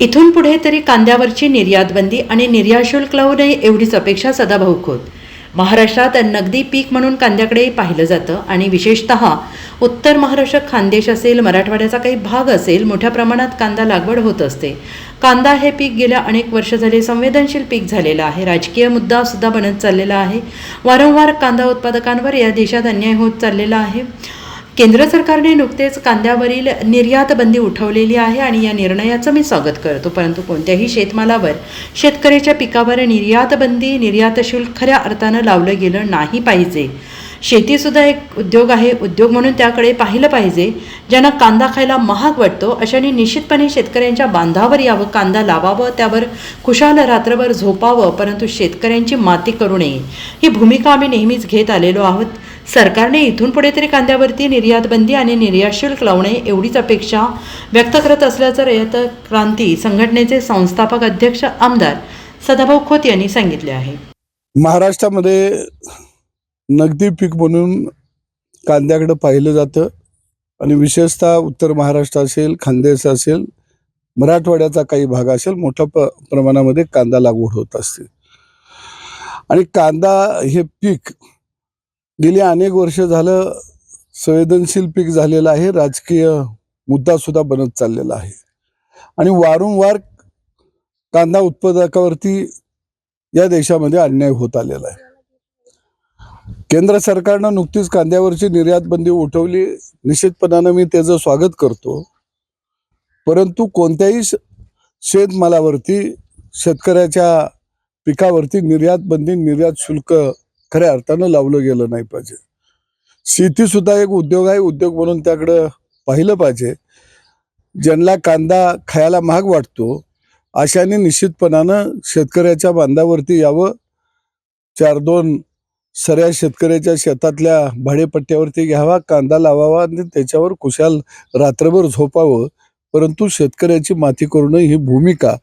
इथून पुढे तरी कांद्यावरची निर्यातबंदी आणि निर्याशुल्क लावू नये एवढीच अपेक्षा सदाभाऊ खोत. महाराष्ट्रात नगदी पीक म्हणून कांद्याकडे पाहिलं जातं आणि विशेषतः उत्तर महाराष्ट्र खानदेश असेल मराठवाड्याचा काही भाग असेल मोठ्या प्रमाणात कांदा लागवड होत असते. कांदा हे पीक गेल्या अनेक वर्ष झाले संवेदनशील पीक झालेलं आहे. राजकीय मुद्दा सुद्धा बनत चाललेला आहे. वारंवार कांदा उत्पादकांवर या देशात अन्याय होत चाललेला आहे. केंद्र सरकारने नुकतेच कांद्यावरील निर्यात बंदी उठवलेली आहे आणि या निर्णयाचं मी स्वागत करतो. परंतु कोणत्याही शेतमालावर शेतकऱ्याच्या पिकावर निर्यात बंदी निर्यात शुल्क खऱ्या अर्थानं लावलं गेलं नाही पाहिजे. शेतीसुद्धा एक उद्योग आहे. उद्योग म्हणून त्याकडे पाहिलं पाहिजे. ज्यांना कांदा खायला महाग वाटतो अशाने निश्चितपणे शेतकऱ्यांच्या बांधावर यावं कांदा लावावं त्यावर खुशाल रात्रभर झोपावं परंतु शेतकऱ्यांची माती करू नये. ही भूमिका आम्ही नेहमीच घेत आलेलो आहोत. सरकारने इथून पुढे तरी कांद्यावरती निर्यातबंदी आणि निर्यात शुल्क लावणे एवढीच अपेक्षा व्यक्त करत असल्याचं रयत क्रांती संघटनेचे संस्थापक अध्यक्ष आमदार सदाभाऊ खोत यांनी सांगितले आहे. महाराष्ट्रामध्ये नगदी पीक म्हणून कांद्याकडे पाहिलं जातं आणि विशेषतः उत्तर महाराष्ट्र असेल खानदेश असेल मराठवाड्याचा काही भाग असेल मोठ्या प प्रमाणामध्ये कांदा लागवड होत असते. आणि कांदा हे पीक गेली अनेक वर्ष झालं संवेदनशील पीक झालेलं आहे राजकीय मुद्दा सुद्धा बनत चाललेला आहे. आणि वारंवार कांदा उत्पादकावरती या देशामध्ये अन्याय होत आलेला आहे. केंद्र सरकारनं नुकतीच कांद्यावरची निर्यात बंदी उठवली. निश्चितपणानं मी त्याचं स्वागत करतो. परंतु कोणत्याही शेतमालावरती शेतकऱ्याच्या पिकावरती निर्यात बंदी निर्यात शुल्क खऱ्या अर्थानं लावलं गेलं नाही पाहिजे. शेती सुद्धा एक उद्योग आहे उद्योग म्हणून त्याकडं पाहिलं पाहिजे. ज्यांना कांदा खायला महाग वाटतो अशाने निश्चितपणानं शेतकऱ्याच्या बांधावरती यावं. चार दोन सऱ्या शेतकऱ्याच्या शेतातल्या भाडेपट्ट्यावरती घ्यावा कांदा लावावा आणि त्याच्यावर कुशाल रात्रभर झोपावं. परंतु शेतकऱ्याची माती करणं ही भूमिका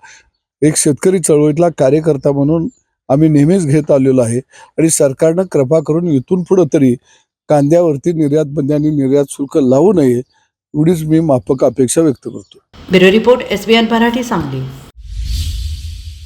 एक शेतकरी चळवळीतला कार्यकर्ता म्हणून आम्ही नेहमीच घेत आलेलो आहे. आणि सरकारनं कृपा करून इथून पुढं तरी कांद्यावरती निर्यात बंदी आणि निर्यात शुल्क लावू नये एवढीच मी माफक अपेक्षा व्यक्त करतो. Bureau report S B N Marathi Sangli.